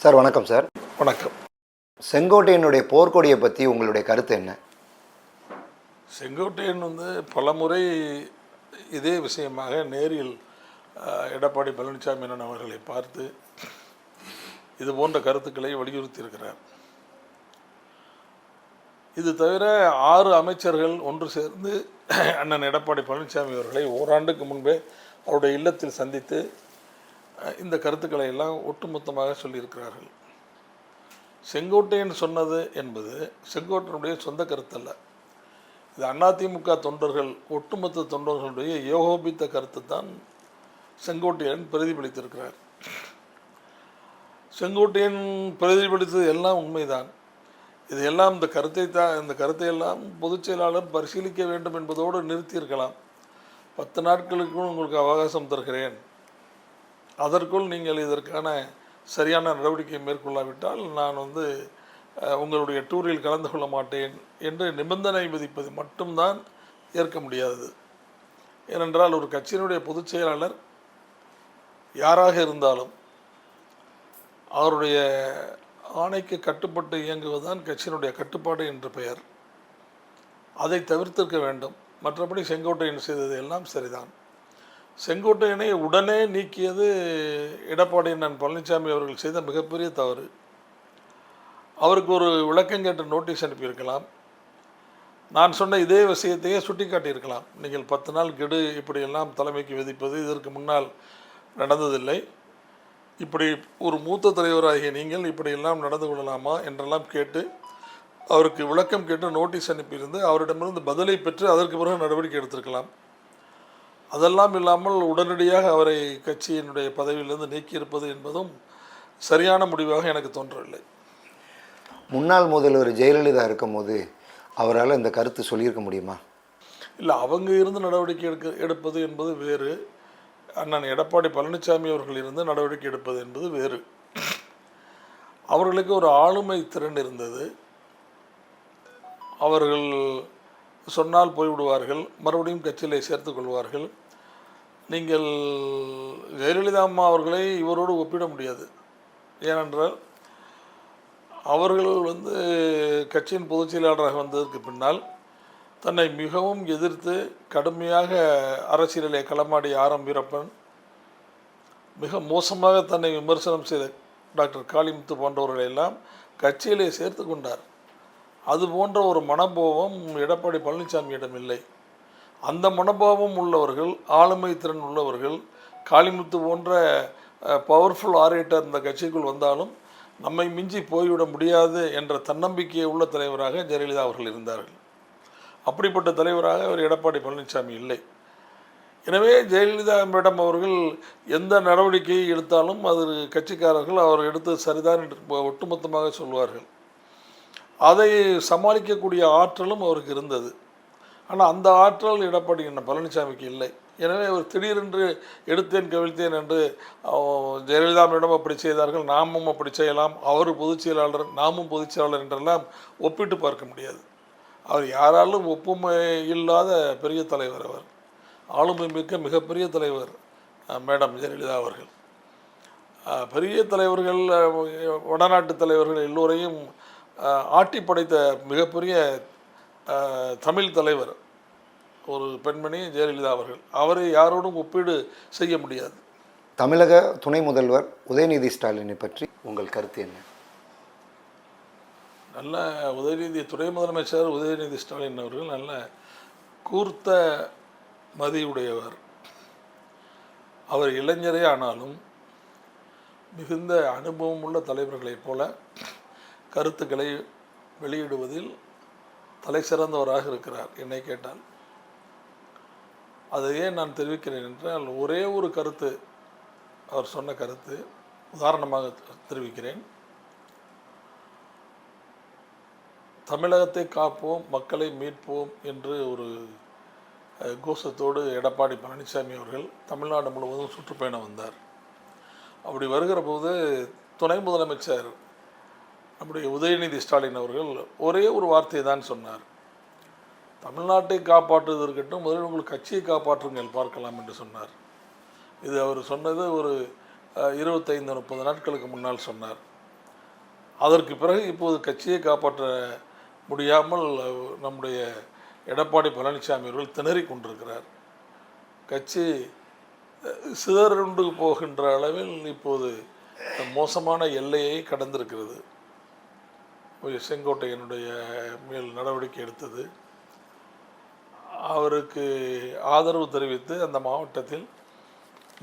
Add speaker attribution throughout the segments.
Speaker 1: Sir வணக்கம் sir.
Speaker 2: வணக்கம்.
Speaker 1: செங்கோட்டையனுடைய போர்க்கொடியை பற்றி உங்களுடைய கருத்து என்ன?
Speaker 2: செங்கோட்டையன் வந்து பலமுறை இதே விஷயமாக நேரில் எடப்பாடி பழனிசாமி அண்ணன் அவர்களை பார்த்து இது போன்ற கருத்துக்களை வலியுறுத்தி இருக்கிறார் இது தவிர ஆறு அமைச்சர்கள் ஒன்று சேர்ந்து அண்ணன் எடப்பாடி பழனிசாமி அவர்களை ஓராண்டுக்கு முன்பே அவருடைய இல்லத்தில் சந்தித்து இந்த கருத்துக்களை எல்லாம் ஒட்டுமொத்தமாக சொல்லியிருக்கிறார்கள். செங்கோட்டையன் சொன்னது என்பது செங்கோட்டையனுடைய சொந்த கருத்தல்ல. இது அதிமுக தொண்டர்கள் ஒட்டுமொத்த தொண்டர்களுடைய ஏகோபித்த கருத்து தான் செங்கோட்டையன் பிரதிபலித்திருக்கிறார். செங்கோட்டையன் பிரதிபலித்தது எல்லாம் உண்மைதான். இது எல்லாம் இந்த கருத்தை தான் இந்த கருத்தை எல்லாம் பொதுச் செயலாளர் பரிசீலிக்க வேண்டும் என்பதோடு நிறுத்தியிருக்கலாம். பத்து நாட்களுக்கும் உங்களுக்கு அவகாசம் தருகிறேன். அதற்குள் நீங்கள் இதற்கான சரியான நடவடிக்கை மேற்கொள்ளாவிட்டால் நான் வந்து உங்களுடைய டூரில் கலந்து கொள்ள மாட்டேன் என்று நிபந்தனை விதிப்பது மட்டும்தான் ஏற்க முடியாதது. ஏனென்றால் ஒரு கட்சியினுடைய பொதுச் செயலாளர் யாராக இருந்தாலும் அவருடைய ஆணைக்கு கட்டுப்பட்டு இயங்குவதுதான் கட்சியினுடைய கட்டுப்பாடு என்று பெயர். அதை தவிர்த்திருக்க வேண்டும். மற்றபடி செங்கோட்டையன் செய்தது எல்லாம் சரிதான். செங்கோட்டையனை உடனே நீக்கியது எடப்பாடி அண்ணன் பழனிசாமி அவர்கள் செய்த மிகப்பெரிய தவறு. அவருக்கு ஒரு விளக்கம் கேட்டு நோட்டீஸ் அனுப்பியிருக்கலாம். நான் சொன்ன இதே விஷயத்தையே சுட்டி காட்டியிருக்கலாம் நீங்கள் பத்து நாள் கெடு இப்படியெல்லாம் தலைமைக்கு விதிப்பது இதற்கு முன்னால் நடந்ததில்லை. இப்படி ஒரு மூத்த தலைவராகிய நீங்கள் இப்படியெல்லாம் நடந்து கொள்ளலாமா என்றெல்லாம் கேட்டு அவருக்கு விளக்கம் கேட்டு நோட்டீஸ் அனுப்பியிருந்து அவரிடமிருந்து பதிலை பெற்று அதற்கு பிறகு நடவடிக்கை எடுத்திருக்கலாம். அதெல்லாம் இல்லாமல் உடனடியாக அவரை கட்சியினுடைய பதவியிலிருந்து நீக்கியிருப்பது என்பதும் சரியான முடிவாக எனக்கு தோன்றவில்லை.
Speaker 1: முன்னாள் முதல்வர் ஜெயலலிதா இருக்கும்போது அவரால் இந்த கருத்து சொல்லியிருக்க முடியுமா?
Speaker 2: இல்லை அவங்க இருந்து நடவடிக்கை எடுக்க எடுப்பது என்பது வேறு. அண்ணன் எடப்பாடி பழனிசாமி அவர்கள் இருந்து நடவடிக்கை எடுப்பது என்பது வேறு. அவர்களுக்கு ஒரு ஆளுமை திறன் இருந்தது. அவர்கள் சொன்னால் போய்விடுவார்கள் மறுபடியும் கட்சியிலே சேர்த்துக் கொள்வார்கள். நீங்கள் ஜெயலலிதா அம்மா அவர்களை இவரோடு ஒப்பிட முடியாது. ஏனென்றால் அவர்கள் வந்து கட்சியின் பொதுச் செயலாளராக வந்ததற்கு பின்னால் தன்னை மிகவும் எதிர்த்து கடுமையாக அரசியலிலே களமாடிய ஆரம் வீரப்பன் மிக மோசமாக தன்னை விமர்சனம் செய்த டாக்டர் காளிமுத்து போன்றவர்களை எல்லாம் கட்சியிலே சேர்த்து கொண்டார். அது போன்ற ஒரு மனோபாவம் எடப்பாடி பழனிசாமியிடம் இல்லை. அந்த மனோபாவம் உள்ளவர்கள் ஆளுமை திறன் உள்ளவர்கள் காளிமுத்து போன்ற பவர்ஃபுல் ஆரேட்டர் இந்த கட்சிக்குள் வந்தாலும் நம்மை மிஞ்சி போய்விட முடியாது என்ற தன்னம்பிக்கையை உள்ள தலைவராக ஜெயலலிதா அவர்கள் இருந்தார்கள். அப்படிப்பட்ட தலைவராக அவர் எடப்பாடி பழனிசாமி இல்லை. எனவே ஜெயலலிதா மேடம் அவர்கள் எந்த நடவடிக்கையை எடுத்தாலும் அது கட்சிக்காரர்கள் அவர் எடுத்து சரிதான் என்று ஒட்டுமொத்தமாக சொல்வார்கள். அதை சமாளிக்கக்கூடிய ஆற்றலும் அவருக்கு இருந்தது. ஆனால் அந்த ஆற்றல் எடப்பாடி பழனிசாமிக்கு இல்லை. எனவே அவர் திடீரென்று எடுத்தேன் கவிழ்த்தேன் என்று ஜெயலலிதாவிடம் அப்படி செய்தார்கள் நாமும் அப்படி செய்யலாம் அவர் பொதுச் செயலாளர் நாமும் பொதுச் செயலாளர் என்றெல்லாம் ஒப்பிட்டு பார்க்க முடியாது. அவர் யாராலும் ஒப்புமை இல்லாத பெரிய தலைவர் அவர். ஆளுமை மிக்க மிகப்பெரிய தலைவர் மேடம் ஜெயலலிதா அவர்கள். பெரிய தலைவர்கள் வடநாட்டு தலைவர்கள் எல்லோரையும் ஆட்டி படைத்த மிகப்பெரிய தமிழ் தலைவர் ஒரு பெண்மணி ஜெயலலிதா அவர்கள். அவரை யாரோடும் ஒப்பீடு செய்ய முடியாது.
Speaker 1: தமிழக துணை முதல்வர் உதயநிதி ஸ்டாலினை பற்றி உங்கள் கருத்து என்ன?
Speaker 2: நல்ல உதயநிதி துணை முதலமைச்சர் உதயநிதி ஸ்டாலின் அவர்கள் நல்ல கூர்த்த மதியுடையவர். அவர் இளைஞரே ஆனாலும் மிகுந்த அனுபவம் உள்ள தலைவர்களைப் போல கருத்துக்களை வெளியிடுவதில் தலை சிறந்தவராக இருக்கிறார் என்னை கேட்டால். அதை ஏன் நான் தெரிவிக்கிறேன் என்றால் ஒரே ஒரு கருத்து அவர் சொன்ன கருத்து உதாரணமாக தெரிவிக்கிறேன். தமிழகத்தை காப்போம் மக்களை மீட்போம் என்று ஒரு கோஷத்தோடு எடப்பாடி பழனிசாமி அவர்கள் தமிழ்நாடு முழுவதும் சுற்றுப்பயணம் வந்தார். அப்படி வருகிற போது துணை முதலமைச்சர் நம்முடைய உதயநிதி ஸ்டாலின் அவர்கள் ஒரே ஒரு வார்த்தையை தான் சொன்னார். தமிழ்நாட்டை காப்பாற்றுவது இருக்கட்டும் முதலில் உங்கள் கட்சியை காப்பாற்றுங்கள் பார்க்கலாம் என்று சொன்னார். இது அவர் சொன்னது ஒரு இருபத்தைந்து முப்பது நாட்களுக்கு முன்னால் சொன்னார். அதற்கு பிறகு இப்போது கட்சியை காப்பாற்ற முடியாமல் நம்முடைய எடப்பாடி பழனிசாமி அவர்கள் திணறிக் கொண்டிருக்கிறார். கட்சி சிதறுண்டு போகின்ற அளவில் இப்போது மோசமான எல்லையை கடந்திருக்கிறது. ஒரு செங்கோட்டையனுடைய மேல் நடவடிக்கை எடுத்தது. அவருக்கு ஆதரவு தெரிவித்து அந்த மாவட்டத்தில்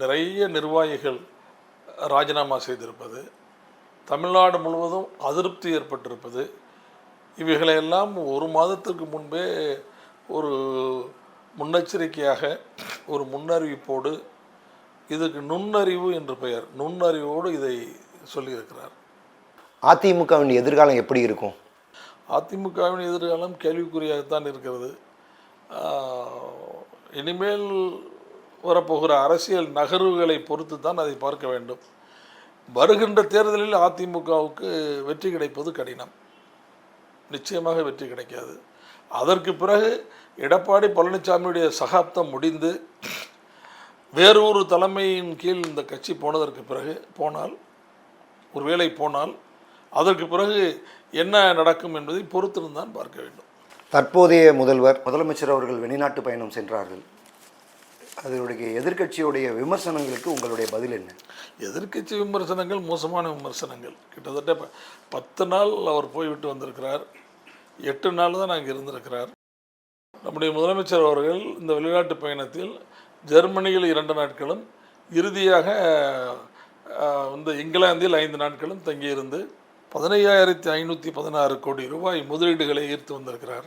Speaker 2: நிறைய நிர்வாகிகள் ராஜினாமா செய்திருப்பது தமிழ்நாடு முழுவதும் அதிருப்தி ஏற்பட்டிருப்பது இவைகளையெல்லாம் ஒரு மாதத்திற்கு முன்பே ஒரு முன்னெச்சரிக்கையாக ஒரு முன்னறிவிப்போடு இதுக்கு நுண்ணறிவு என்று பெயர் நுண்ணறிவோடு இதை சொல்லியிருக்கிறார்.
Speaker 1: அதிமுகவின் எதிர்காலம் எப்படி இருக்கும்?
Speaker 2: அதிமுகவின் எதிர்காலம் கேள்விக்குறியாகத்தான் இருக்கிறது. இனிமேல் வரப்போகிற அரசியல் நகர்வுகளை பொறுத்து தான் அதை பார்க்க வேண்டும். வருகின்ற தேர்தலில் அதிமுகவுக்கு வெற்றி கிடைப்பது கடினம். நிச்சயமாக வெற்றி கிடைக்காது. அதற்கு பிறகு எடப்பாடி பழனிசாமியுடைய சகாப்தம் முடிந்து வேறு ஒரு தலைமையின் கீழ் இந்த கட்சி போனதற்கு பிறகு போனால் ஒருவேளை போனால் அதற்கு பிறகு என்ன நடக்கும் என்பதை பொறுத்திருந்தான் பார்க்க வேண்டும்.
Speaker 1: தற்போதைய முதல்வர் முதலமைச்சர் அவர்கள் வெளிநாட்டு பயணம் சென்றார்கள். அதனுடைய எதிர்க்கட்சியுடைய விமர்சனங்களுக்கு உங்களுடைய பதில் என்ன?
Speaker 2: எதிர்க்கட்சி விமர்சனங்கள் மோசமான விமர்சனங்கள். கிட்டத்தட்ட பத்து நாள் அவர் போய்விட்டு வந்திருக்கிறார். எட்டு நாள் தான் அங்கே இருந்திருக்கிறார். நம்முடைய முதலமைச்சர் அவர்கள் இந்த வெளிநாட்டு பயணத்தில் ஜெர்மனியில் இரண்டு நாட்களும் இறுதியாக வந்து இங்கிலாந்தில் ஐந்து நாட்களும் தங்கியிருந்து பதினையாயிரத்தி ஐநூற்றி பதினாறு கோடி ரூபாய் முதலீடுகளை ஈர்த்து வந்திருக்கிறார்.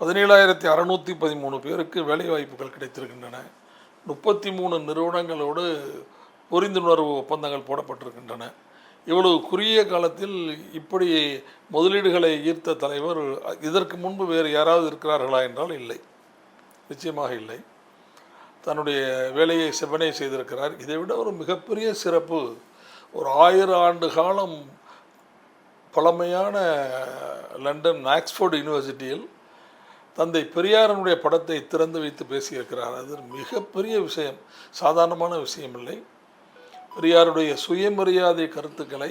Speaker 2: பதினேழாயிரத்தி அறநூற்றி பதிமூணு பேருக்கு வேலைவாய்ப்புகள் கிடைத்திருக்கின்றன. முப்பத்தி மூணு நிறுவனங்களோடு புரிந்துணர்வு ஒப்பந்தங்கள் போடப்பட்டிருக்கின்றன. இவ்வளவு குறுகிய காலத்தில் இப்படி முதலீடுகளை ஈர்த்த தலைவர் இதற்கு முன்பு வேறு யாராவது இருக்கிறார்களா என்றால் இல்லை. நிச்சயமாக இல்லை. தன்னுடைய வேலையை செவ்வனே செய்திருக்கிறார். இதைவிட ஒரு மிகப்பெரிய சிறப்பு ஒரு ஆயிரம் ஆண்டு காலம் பழமையான லண்டன் ஆக்ஸ்போர்டு யூனிவர்சிட்டியில் தந்தை பெரியாரனுடைய படத்தை திறந்து வைத்து பேசியிருக்கிறார். அது மிகப்பெரிய விஷயம். சாதாரணமான விஷயம் இல்லை பெரியாருடைய சுயமரியாதை கருத்துக்களை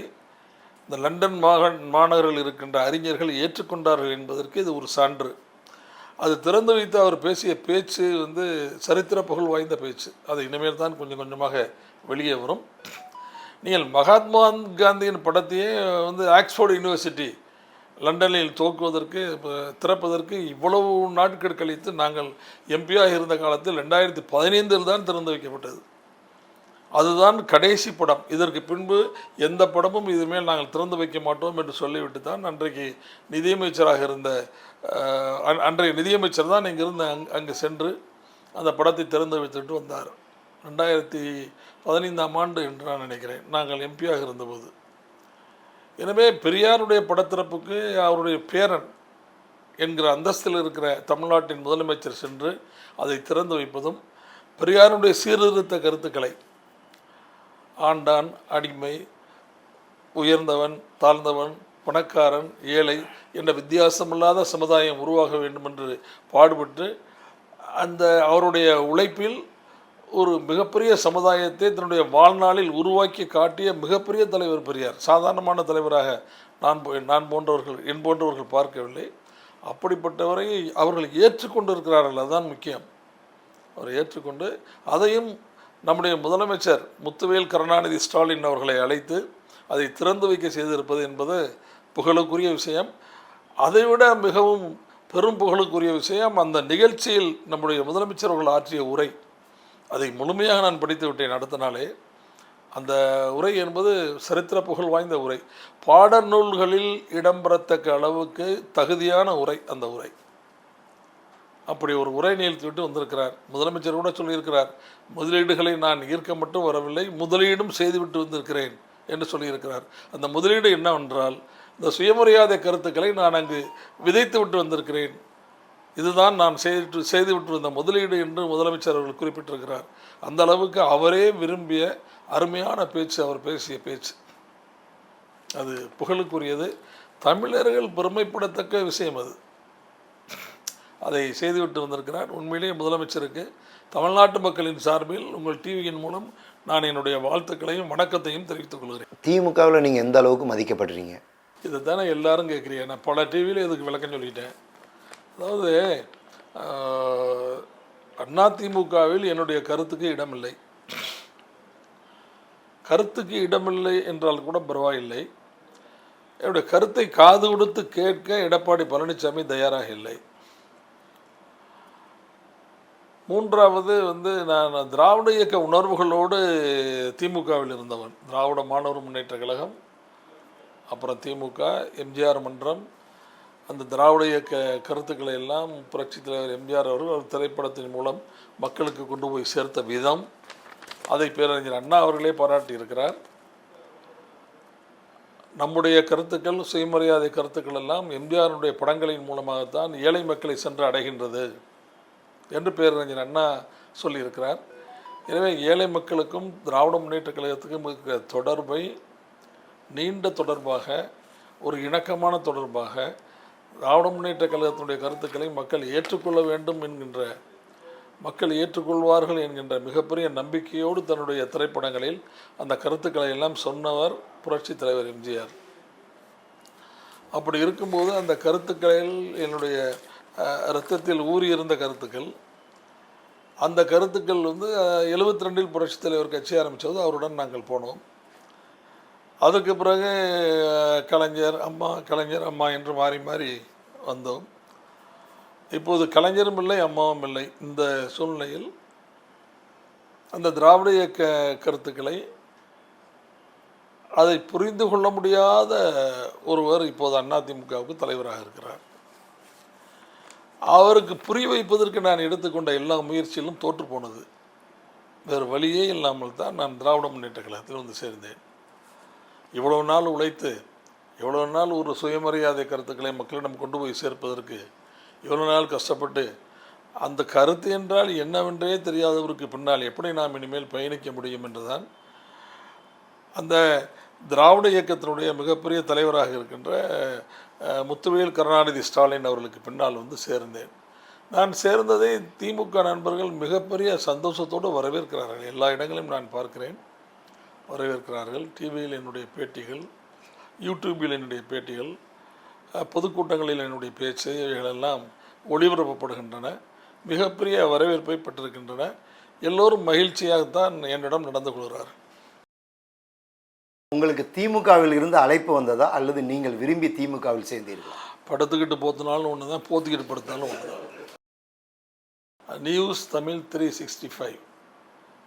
Speaker 2: இந்த லண்டன் மாகன் மாநகரில் இருக்கின்ற அறிஞர்கள் ஏற்றுக்கொண்டார்கள் என்பதற்கு இது ஒரு சான்று. அது திறந்து வைத்து அவர் பேசிய பேச்சு வந்து சரித்திர புகழ் வாய்ந்த பேச்சு. அது இனிமேல் தான் கொஞ்சம் கொஞ்சமாக வெளியே வரும். நீங்கள் மகாத்மா காந்தியின் படத்தையே வந்து ஆக்ஸ்ஃபோர்டு யூனிவர்சிட்டி லண்டனில் துவக்குவதற்கு திறப்பதற்கு இவ்வளவு நாட்கள் கழித்து நாங்கள் எம்பியாக இருந்த காலத்தில் ரெண்டாயிரத்தி பதினைந்தில் தான் திறந்து வைக்கப்பட்டது. அதுதான் கடைசி படம். இதற்கு பின்பு எந்த படமும் இதுமேல் நாங்கள் திறந்து வைக்க மாட்டோம் என்று சொல்லிவிட்டு தான் அன்றைக்கு நிதியமைச்சராக இருந்த அன்றைய நிதியமைச்சர் தான் இங்கிருந்து அங் அங்கு சென்று அந்த படத்தை திறந்து வைத்துட்டு வந்தார். ரெண்டாயிரத்தி பதினைந்தாம் ஆண்டு என்று நான் நினைக்கிறேன். நாங்கள் எம்பியாக இருந்தபோது. எனவே பெரியாருடைய படத்திறப்புக்கு அவருடைய பேரன் என்கிற அந்தஸ்தில் இருக்கிற தமிழ்நாட்டின் முதலமைச்சர் சென்று அதை திறந்து வைப்பதும் பெரியாருடைய சீர்திருத்த கருத்துக்களை ஆண்டான் அடிமை உயர்ந்தவன் தாழ்ந்தவன் பணக்காரன் ஏழை என்ற வித்தியாசமில்லாத சமுதாயம் உருவாக வேண்டும் என்று பாடுபட்டு அந்த அவருடைய உழைப்பில் ஒரு மிகப்பெரிய சமுதாயத்தை தன்னுடைய வாழ்நாளில் உருவாக்கி காட்டிய மிகப்பெரிய தலைவர் பெரியார். சாதாரணமான தலைவராக நான் போ- நான் போன்றவர்கள் என் போன்றவர்கள் பார்க்கவில்லை. அப்படிப்பட்டவரை அவர்கள் ஏற்றுக்கொண்டிருக்கிறார்கள். அதுதான் முக்கியம். அவர் ஏற்றுக்கொண்டு அதையும் நம்முடைய முதலமைச்சர் முத்துவேல் கருணாநிதி ஸ்டாலின் அவர்களை அழைத்து அதை திறந்து வைக்க செய்திருப்பது என்பது புகழுக்குரிய விஷயம். அதைவிட மிகவும் பெரும் புகழுக்குரிய விஷயம் அந்த நிகழ்ச்சியில் நம்முடைய முதலமைச்சர் அவர்கள் ஆற்றிய உரை. அதை முழுமையாக நான் படித்து விட்டேன் அடுத்த நாளே. அந்த உரை என்பது சரித்திர புகழ் வாய்ந்த உரை. பாடநூல்களில் இடம்பெறத்தக்க அளவுக்கு தகுதியான உரை அந்த உரை. அப்படி ஒரு உரை நிகழ்த்திவிட்டு வந்திருக்கிறார். முதலமைச்சர் கூட சொல்லியிருக்கிறார் முதலீடுகளை நான் ஈர்க்க மட்டும் வரவில்லை முதலீடும் செய்துவிட்டு வந்திருக்கிறேன் என்று சொல்லியிருக்கிறார். அந்த முதலீடு என்னவென்றால் இந்த சுயமரியாதை கருத்துக்களை நான் அங்கு விதைத்து விட்டு வந்திருக்கிறேன். இதுதான் நான் செய்து செய்துவிட்டு வந்த முதலீடு என்று முதலமைச்சர் அவர்கள் குறிப்பிட்டிருக்கிறார். அந்த அளவுக்கு அவரே விரும்பிய அருமையான பேச்சு அவர் பேசிய பேச்சு. அது புகழுக்குரியது. தமிழர்கள் பெருமைப்படத்தக்க விஷயம் அது. அதை செய்துவிட்டு வந்திருக்கிறார். உண்மையிலேயே முதலமைச்சருக்கு தமிழ்நாட்டு மக்களின் சார்பில் உங்கள் டிவியின் மூலம் நான் என்னுடைய வாழ்த்துக்களையும் வணக்கத்தையும் தெரிவித்துக் கொள்கிறேன்.
Speaker 1: திமுகவில் நீங்கள் எந்த அளவுக்கு மதிக்கப்படுறீங்க
Speaker 2: இதை தானே எல்லாரும் கேட்குறீங்க. நான் பல டிவியில் இதுக்கு விளக்கம் சொல்லிட்டேன். அதாவது அதிமுகவில் என்னுடைய கருத்துக்கு இடமில்லை. கருத்துக்கு இடமில்லை என்றால் கூட பரவாயில்லை. என்னுடைய கருத்தை காது கொடுத்து கேட்க எடப்பாடி பழனிசாமி தயாராக இல்லை. மூன்றாவது வந்து நான் திராவிட இயக்க உணர்வுகளோடு திமுகவில் இருந்தவன். திராவிட மாணவர் முன்னேற்ற கழகம் அப்புறம் திமுக எம்ஜிஆர் மன்றம் அந்த திராவிட இயக்க கருத்துக்களை எல்லாம் புரட்சித் தலைவர் எம்ஜிஆர் அவர்கள் ஒரு திரைப்படத்தின் மூலம் மக்களுக்கு கொண்டு போய் சேர்த்த விதம். அதை பேரறிஞர் அண்ணா அவர்களே பாராட்டி இருக்கிறார் நம்முடைய கருத்துக்கள் சுயமரியாதை கருத்துக்கள் எல்லாம் எம்ஜிஆருடைய படங்களின் மூலமாகத்தான் ஏழை மக்களை சென்று அடைகின்றது என்று பேரறிஞர் அண்ணா சொல்லியிருக்கிறார். எனவே ஏழை மக்களுக்கும் திராவிட முன்னேற்ற கழகத்துக்கும் இருக்கிற தொடர்பை நீண்ட தொடர்பாக ஒரு இணக்கமான தொடர்பாக திராவிட முன்னேற்ற கழகத்தினுடைய கருத்துக்களை மக்கள் ஏற்றுக்கொள்ள வேண்டும் என்கின்ற மக்கள் ஏற்றுக்கொள்வார்கள் என்கின்ற மிகப்பெரிய நம்பிக்கையோடு தன்னுடைய திரைப்படங்களில் அந்த கருத்துக்களை எல்லாம் சொன்னவர் புரட்சித் தலைவர் எம்ஜிஆர். அப்படி இருக்கும்போது அந்த கருத்துக்களில் என்னுடைய இரத்தத்தில் ஊறியிருந்த கருத்துக்கள் அந்த கருத்துக்கள் வந்து எழுபத்தி ரெண்டில் புரட்சித் தலைவர் கட்சி ஆரம்பித்தது அவருடன் நாங்கள் போனோம். அதுக்கு பிறகு கலைஞர் அம்மா கலைஞர் அம்மா என்று மாறி மாறி வந்தோம். இப்போது கலைஞரும் இல்லை அம்மாவும் இல்லை. இந்த சூழ்நிலையில் அந்த திராவிட இயக்க கருத்துக்களை அதை புரிந்து கொள்ள முடியாத ஒருவர் இப்போது அதிமுகவுக்கு தலைவராக இருக்கிறார். அவருக்கு புரிய வைப்பதற்கு நான் எடுத்துக்கொண்ட எல்லா முயற்சியிலும் தோற்று போனது வேறு வழியே இல்லாமல் தான் நான் திராவிட முன்னேற்ற கழகத்தில் வந்து சேர்ந்தேன். இவ்வளவு நாள் உழைத்து இவ்வளவு நாள் ஒரு சுயமரியாதை கருத்துக்களை மக்களிடம் கொண்டு போய் சேர்ப்பதற்கு இவ்வளோ நாள் கஷ்டப்பட்டு அந்த கருத்து என்றால் என்னவென்றே தெரியாதவருக்கு பின்னால் எப்படி நாம் இனிமேல் பயணிக்க முடியும் என்றுதான் அந்த திராவிட இயக்கத்தினுடைய மிகப்பெரிய தலைவராக இருக்கின்ற முத்துவேல் கருணாநிதி ஸ்டாலின் அவர்களுக்கு பின்னால் வந்து சேர்ந்தேன். நான் சேர்ந்ததை திமுக நண்பர்கள் மிகப்பெரிய சந்தோஷத்தோடு வரவேற்கிறார்கள். எல்லா இடங்களிலும் நான் பார்க்கிறேன். வரவேற்கிறார்கள். டிவியில் என்னுடைய பேட்டிகள் யூடியூபில் என்னுடைய பேட்டிகள் பொதுக்கூட்டங்களில் என்னுடைய பேச்சு இவைகளெல்லாம் ஒளிபரப்பப்படுகின்றன. மிகப்பெரிய வரவேற்பை பெற்றிருக்கின்றன. எல்லோரும் மகிழ்ச்சியாகத்தான் என்னிடம் நடந்து கொள்கிறார்கள்.
Speaker 1: உங்களுக்கு திமுகவில் இருந்து அழைப்பு வந்ததா? அல்லது நீங்கள் விரும்பி திமுகவில் சேர்ந்தீர்களா?
Speaker 2: படுத்துக்கிட்டு போத்தினாலும் ஒன்று தான் போத்திக்கிட்டு படுத்தாலும் ஒன்று தான் news Tamil three sixty five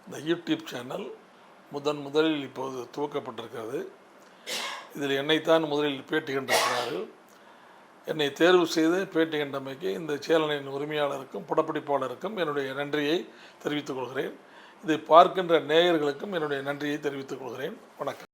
Speaker 2: இந்த யூடியூப் சேனல் முதன் முதலில் இப்போது துவக்கப்பட்டிருக்கிறது. இதில் என்னைத்தான் முதலில் பேட்டி கண்டிருக்கிறார்கள் என்னை தேர்வு செய்து பேட்டி கண்டமைக்கு இந்த சேனலின் உரிமையாளருக்கும் படப்பிடிப்பாளருக்கும் என்னுடைய நன்றியை தெரிவித்துக் கொள்கிறேன். இதை பார்க்கின்ற நேயர்களுக்கும் என்னுடைய நன்றியை தெரிவித்துக் கொள்கிறேன். வணக்கம்.